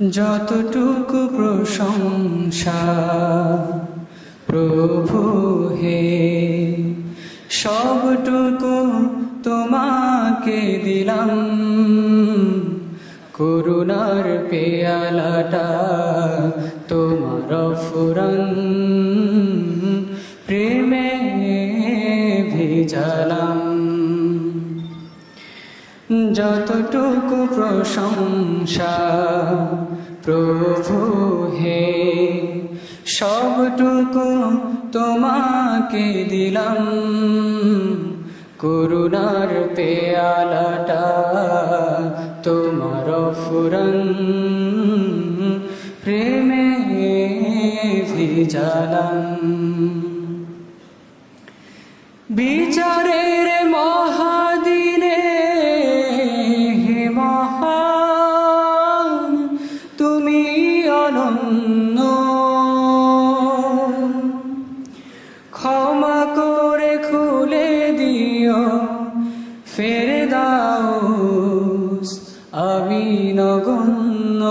যতটুকু প্রশংসা প্রভু হে সবটুকু তোমাকে দিলাম। করুণার পেয়ালাটা তোমার ফুরন প্রেমে ভিজালাম। যতটুকু প্রশংসা প্রভু হে সবটুকু তোমাকে দিলাম। করুণার পেয়ালাটা তোমার ফুরন প্রেমে ভিজালাম। বিচারের নগণ্য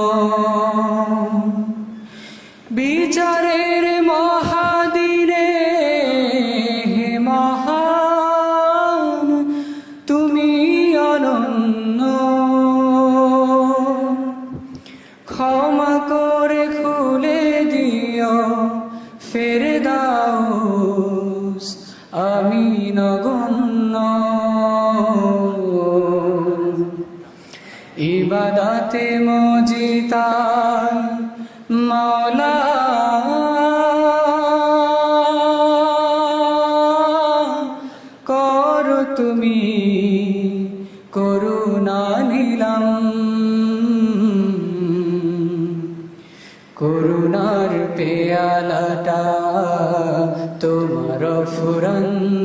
ইবাদাতে মজিতার মাওলা। কর তুমি করুণা নিলাম। করুণার পেয়ালাটা তোমার ফুরন।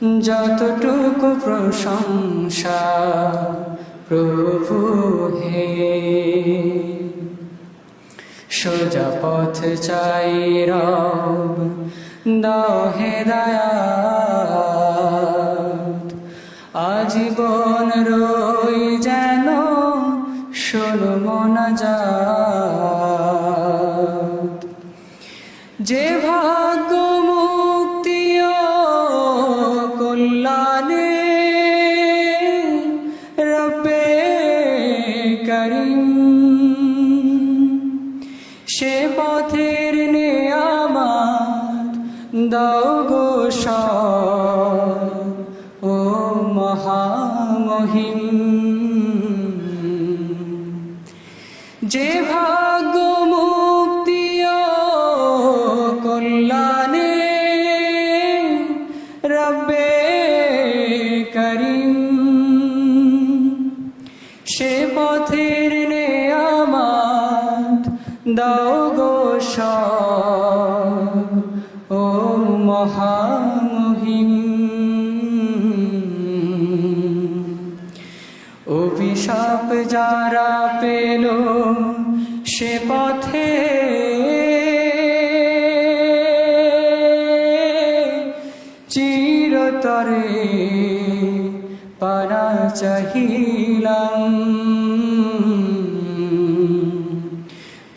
যতটুকু প্রশংসা, প্রভু হে। সোজা পথ চাই রব, দহে দায়াত। আজীবন রই যেন শোনো মনা যাত। যে ভাগ্য সে পথের নেয়ামাত দাও গো সব। দাও গো ও মহামহিম। অভিশাপ যারা পেল সে পথে চিরতরে পারা চাহিলাম।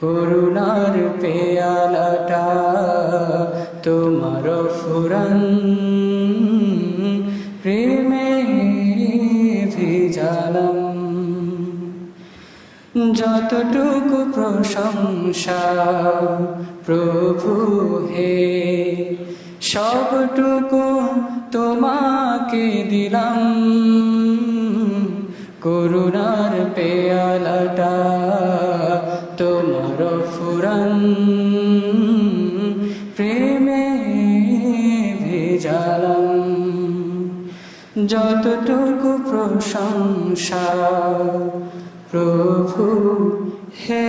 করুণার পেয়ালাটা তোমার ফুরন। প্রেমে ভিজালাম। যতটুকু প্রশংসা প্রভু হে, সবটুকু তোমাকে দিলাম। করুণার পেয়ালাটা যতটুকু প্রশংসা প্রভু হে